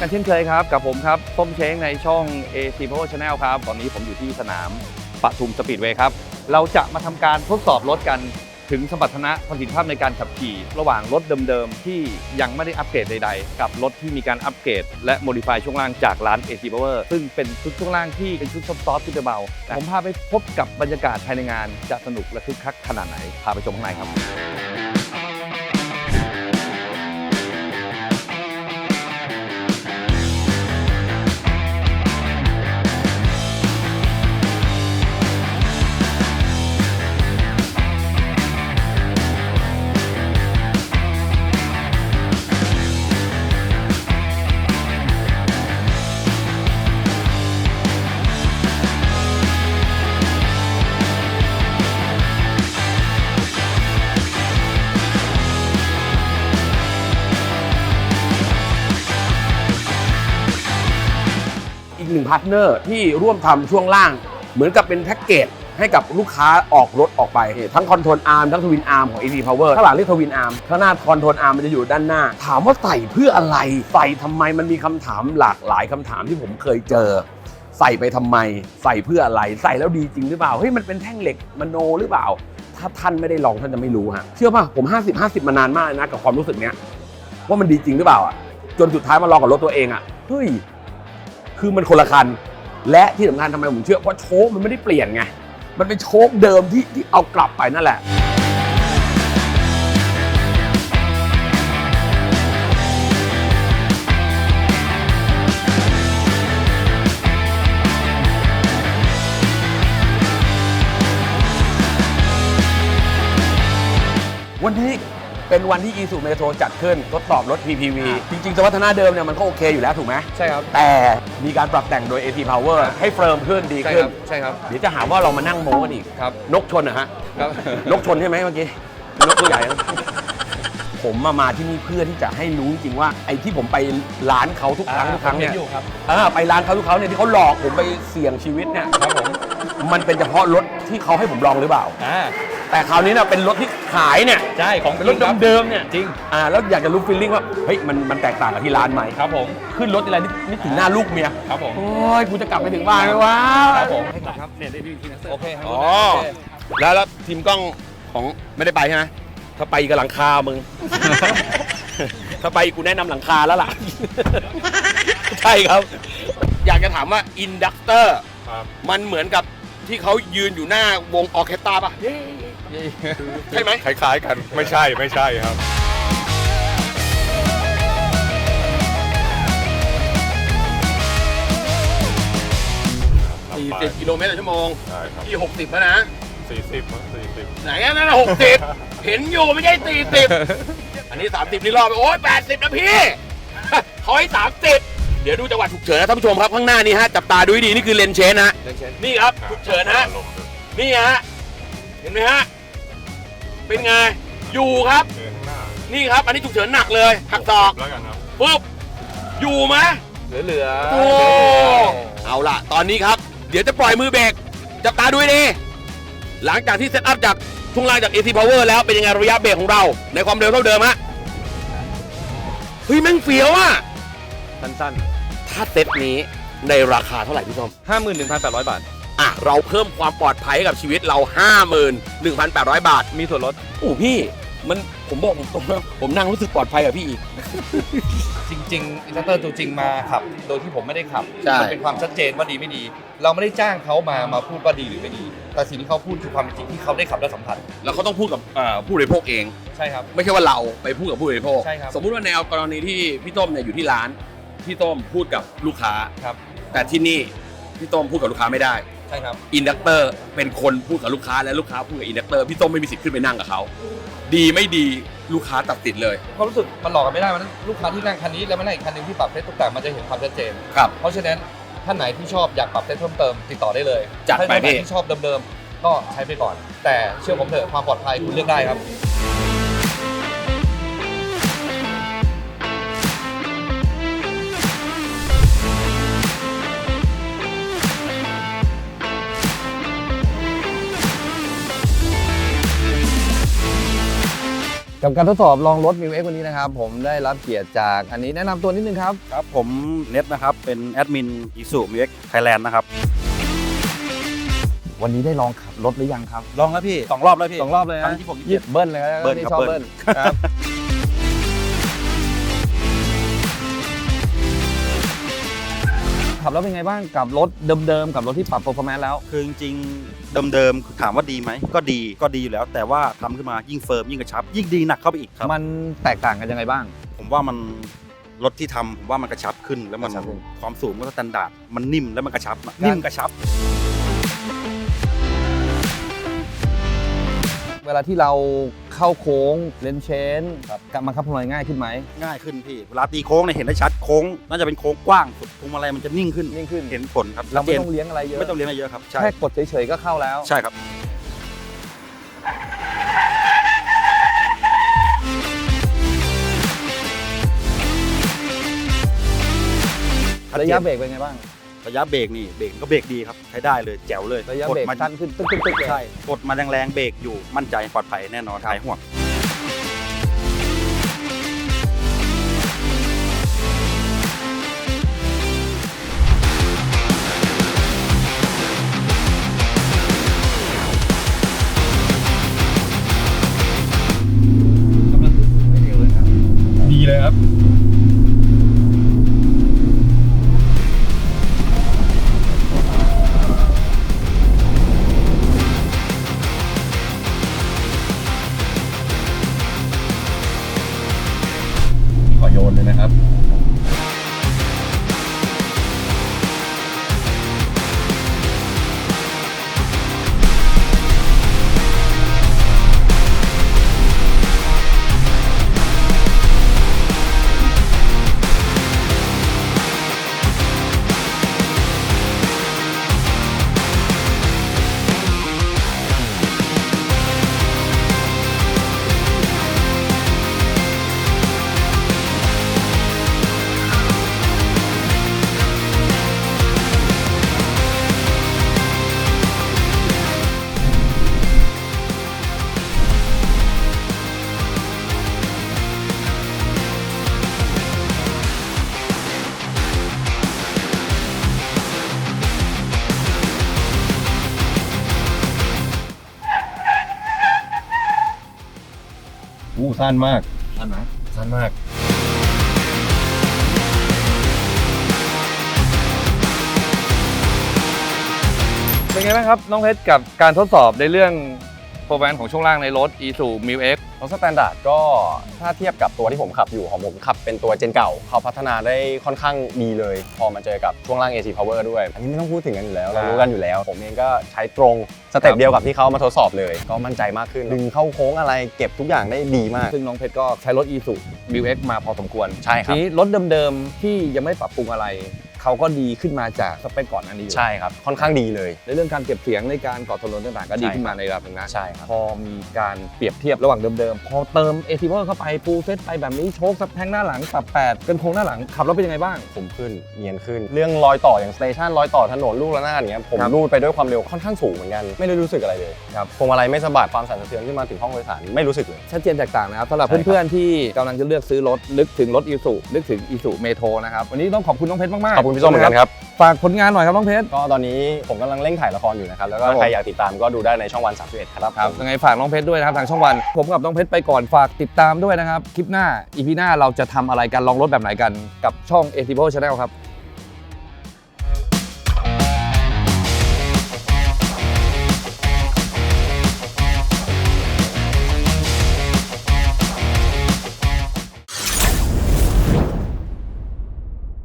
กันเช่นเคยครับ กับผมครับส้มเช้งในช่อง AC p o Channel ครับ ตอนนี้ผมอยู่ที่สนามปทุมสปีดเวย์ครับ เราจะมาทำการทดสอบรถกันถึงสมรรถนะประสิทธิภาพในการขับขี่ ระหว่างรถเดิมๆ ที่ยังไม่ได้อัปเกรดใดๆ กับรถที่มีการอัปเกรด และโมดิฟายช่วงล่างจากร้าน AC Power ซึ่งเป็นชุดช่วงล่างที่เป็นชุดซอฟต์ๆชุดเบาผมพาไปพบกับบรรยากาศภายในงานจะสนุกและคึกคักขนาดไหนพาไปชมข้างในครับ พาร์ทเนอร์ที่ร่วมทำช่วงล่าง เหมือนกับเป็นแพ็กเกจให้กับลูกค้าออกรถออกไป ทั้งคอนโทรลอาร์มทั้งทวินอาร์มของ AC Power ข้างหลังเรียกทวินอาร์มข้างหน้าคอนโทรลอาร์มมันจะอยู่ด้านหน้า ถามว่าใส่เพื่ออะไร ใส่ทำไมมันมีคำถามหลากหลายคำถามที่ผมเคยเจอ ใส่ไปทำไม ใส่เพื่ออะไร ใส่แล้วดีจริงหรือเปล่าเฮ้ยมันเป็นแท่งเหล็กมโนหรือเปล่า ถ้าท่านไม่ได้ลองท่านจะไม่รู้ฮะเชื่อป่ะผม 50 50 มานานมากนะกับความรู้สึกเนี้ยว่ามันดีจริงหรือเปล่าอะจนสุดท้ายมาลองกับรถตัวเองอะเฮ้ย คือมันคนละคัน และที่สำคัญทำไมผมเชื่อเพราะโชคมันไม่ได้เปลี่ยนไง มันเป็นโชคเดิมที่ที่เอากลับไปนั่นแหละ วันนี้ เป็นวันที่ Isuzu Metro จัดขึ้นทดสอบรถ PPV จริงๆสมรรถนะเดิมเนี่ยมันก็โอเคอยู่แล้วถูกไหมใช่ครับ แต่มีการปรับแต่งโดย AT Power ให้เฟิร์มขึ้นดีใช่ขึ้คน รับใช่ครับ เดี๋ยวจะหาว่าเรามานั่งโม้กันอีก ครับนกชนนะฮะ ครับ นกชนใช่ไหมเมื่อกี้ นกตัวใหญ่นะผมมามาที่นี่เพื่อที่จะให้รู้จริงๆว่า ไอ้ที่ผมไปร้านเขาทุกครั้งทุกครั้งเนี่ยอยู่ครับเออไปร้านเขาทุกครั้งเนี่ยที่เขาหลอกผมไปเสี่ยงชีวิตเนี่ยครับผม มันเป็นเฉพาะรถที่เขาให้ผมลองหรือเปล่า อ่า แต่คราวนี้เนี่ยเป็นรถที่ ขายเนี่ยใช่ของเป็นรถเดิมๆเนี่ยจริง อ่าแล้วอยากจะรู้ฟีลลิ่งว่าเฮ้ยมันมันแตกต่างกับที่ร้านไหมครับผมขึ้นรถทีไรนี่นึกถึงหน้าลูกเมียครับผม โอ้ยกูจะกลับไปถึงบ้านไหมวะ ครับผมให้กลับครับเนี่ยได้พี่ทีนัสโอเคครับอ๋อ แล้วแล้วทีมกล้องของไม่ได้ไปใช่ไหมถ้าไปกับหลังคามึง ถ้าไปกูแนะนำหลังคาแล้วล่ะ ใช่ครับ อยากจะถามว่าอินดักเตอร์ครับมันเหมือนกับที่เขายืนอยู่หน้าวงออร์เคสตราป่ะ ใช่ไหมคล้ายๆกันไม่ใช่ไม่ใช่ครับ 40 กิโลเมตรต่อชั่วโมงใช่ครับ ที่ 60 แล้วนะสี่สิบสี่สิบไหนอะนั่นน่ะ60 เห็นอยู่ไม่ใช่ 40 อันนี้ 30 นี่รอบไปโอ้ย80 นะพี่ เขาให้ 30 เดี๋ยวดูจังหวะฉุกเฉินนะท่านผู้ชมครับข้างหน้านี่ฮะ จับตาดูให้ดี นี่คือเลนเชนนะฮะนี่ครับฉุกเฉินฮะลงเลยนี่ฮะ เห็นไหมฮะ เป็นไง อยู่ครับ เดินข้างหน้านี่ครับ อันนี้ฉุกเฉินหนักเลยหักศอกแล้วกันครับ ปุ๊บ อยู่ไหม เหลือๆโอ้เอาล่ะ ตอนนี้ครับ เดี๋ยวจะปล่อยมือเบรก จับตาดูให้ดี หลังจากที่เซตอัพจากช่วงล่างจาก AC Power แล้วเป็นยังไงระยะเบรกของเรา ในความเร็วเท่าเดิมฮะ เฮ้ย แม่งเฟี้ยวอะ สั้นถ้าเซตนี้ในราคาเท่าไหร่พี่ส้มๆ51,800 บาท อะเราเพิ่มความปลอดภัยให้กับชีวิตเรา 51,800 บาท มีส่วนลดโอ้พี่ มันผมบอกผมตรงนะผมนั่งรู้สึกปลอดภัยกับพี่อีก จริงๆอินสตรัคเตอร์ตัวจริงมาขับ โดยที่ผมไม่ได้ขับใช่ มัเป็นความชัดเจนว่าดีไม่ดี เราไม่ได้จ้างเขามามาพูดว่าดีหรือไม่ดี แต่สิ่งที่เขาพูดคือความเป็นจริงที่เขาได้ขับและสัมผัสแล้วเขาต้องพูดกับเอ่อผู้บริโภคเอง ใช่ครับ ไม่ใช่ว่าเราไปพูดกับผู้บริโภค ใช่ครับ สมมุติว่าแนวกรณีที่พี่ต้มเนี่ยอยู่ที่ร้าน พี่ต้มพูดกับลูกค้า ครับ แต่ที่นี่พี่ต้มพูดกับลูกค้าไม่ได้ ใช่ครับ อินดักเตอร์เป็นคนพูดกับลูกค้าและลูกค้าพูดกับอินดักเตอร์พี่ต้มไม่มีสิทธิ์ขึ้นไปนั่งกับเขาดีไม่ดีลูกค้าตัดสินเลยความรู้สึกมันหลอกกันไม่ได้มันลูกค้าที่นั่งคันนี้แล้วมานั่งอีกคันหนึ่งที่ปรับเซตตกแต่งมันจะเห็นความชัดเจน ครับ เพราะฉะนั้นท่านไหนที่ชอบอยากปรับเซตเพิ่มเติมติดต่อได้เลยจัดไปถ้าท่านไหนพี่ ที่ชอบเดิมๆก็ใช้ไปก่อน แต่เชื่อผมเถอะความปลอดภัยคุณเลือกได้ครับ กับการทดสอบลองรถ m ิวเอ็กวันนี้นะครับ ผมได้รับเกียรติจากอันนี้แนะนำตัวนิดนึงครับ ครับ ผมเน็ตนะครับ เป็นแอดมินอิสุมิเอ็กไทยแลนด์นะครับ วันนี้ได้ลองขับรถหรือยังครับ ลองแล้วพี่สองรอบแล้วพี่สองรอบเลยครั้นะงที่ผมยิบเบิ้ลเลยนะเบิ้ลที่ครับชอบเบิ้เบิ้ลลครับ ขับแล้วเป็นไงบ้างกับรถเดิมๆกับรถที่ปรับ performance แล้ว คือจริงๆเดิมๆคือถามว่าดีไหมก็ดีก็ดีอยู่แล้ว แต่ว่าทำขึ้นมายิ่งเฟิร์มยิ่งกระชับ ยิ่งดีหนักเข้าไปอีกครับมันแตกต่างกันยังไงบ้าง ผมว่ามันรถที่ทำผมว่ามันกระชับขึ้นแล้วมันกระชับขึ้นความสูงก็สแตนดาร์ดมันนิ่มแล้วมันกระชับนิ่มกระชับ เวลาที่เรา เข้าโค้งเลนเชนกับมันขับพวงมาลัยง่ายขึ้นไหมง่ายขึ้นพี่เวลาตีโค้งเนี่ยเห็นได้ชัดโค้งน่าจะเป็นโค้งกว้างสุดพวงมาลัยมันจะนิ่งขึ้นยิ่งขึ้น เห็นผลครับเราไม่ชัดจนต้องเลี้ยงอะไรเยอะไม่ต้องเลี้ยงอะไรเยอะครับใช่แค่กดเฉยๆก็เข้าแล้ว ใช่ครับระยะเบรกเป็นไงบ้าง ระยะเบรกนี่เบรกก็เบรกดีครับใช้ได้เลยแจ๋วเลยระยะกดเบรกมาสั้นขึ้นตึ๊กตึ๊กตึ๊กเลย ใช่กดมาแรงๆเบรกอยู่มั่นใจปลอดภัยแน่นอนหายห่วง สั้นมากสั้นไหมสั้นมากเป็นไงบ้างครับน้องเพชรกับการทดสอบในเรื่อง โปรแกรมของช่วงล่างในรถ e s u m i w X รถสแตนดาร์ดก็ถ้าเทียบกับตัวที่ผมขับอยู่ของผมขับเป็นตัวเจนเก่า เขาพัฒนาได้ค่อนข้างดีเลย พอมาเจอกับช่วงล่าง AC Power ด้วย อันนี้ไม่ต้องพูดถึงกันอยู่แล้ว เรารู้กันอยู่แล้ว ผมเองก็ใช้ตรงสเต็ปเดียวกับที่เขามาทดสอบเลย ก็มั่นใจมากขึ้น ดึงเข้าโค้งอะไรเก็บทุกอย่างได้ดีมาก ซึ่งน้องเพชรก็ใช้รถ e s u m i w X มาพอสมควร ใช่ครับทีนี้รถเดิมๆที่ยังไม่ปรับปรุงอะไร เขาก็ดีขึ้นมาจากสเปคก่อนอันนี้อยู่ใช่ครับ ค่อนข้างดีเลย ในเรื่องการเก็บเสียงในการก่อถนนต่างๆ ก็ดีขึ้นมาในระดับหนึงนะใช่ครับ พอมีการเปรียบเทียบระหว่างเดิมๆ พอเติม a t เข้าไปปูเซตไปแบบนี้โชคสับแทงหน้าหลังปรับ8กันโค้งหน้าหลังขับแล้วเป็นยังไงบ้าง ผมขึ้นเนียนขึ้น เรื่องรอยต่ออย่างสเตชันรอยต่อถนนลูกระนาดอย่างเงี้ยผมครับ รูดไปด้วยความเร็วค่อนข้างสูงเหมือนกันไม่ได้รู้สึกอะไรเลยครับพวงมาลัยไม่สะบัดความสั่นสะเทือนขึ้นมาถึงห้องโดยสารไม่รู้สึกเลย ชัดเจนแตกต่างนะครับสำหรับใช่ครับ เพื่อนๆที่กำลังจะเลือกซื้อรถนึกถึงรถอีสุนึกถึงอีสุเมโทรนะครับวันนี้ต้องขอบคุณน้องเพชรมากๆขอบคุณพี่ส้มเหมือนกันครับ ฝากผลงานหน่อยครับน้องเพชร ก็ตอนนี้ผมกำลังเร่งถ่ายละครอยู่นะครับ แล้วก็ครับผม ใครอยากติดตามก็ดูได้ในช่องวัน 31 ครับครับยังไงฝากน้องเพชรด้วยนะครับทางช่องวัน ผมกับน้องเพชรไปก่อนฝากติดตามด้วยนะครับ คลิปหน้าอีพีหน้าเราจะทำอะไรกันลองรถแบบไหนกันกับช่อง a t i v o Channel ครับ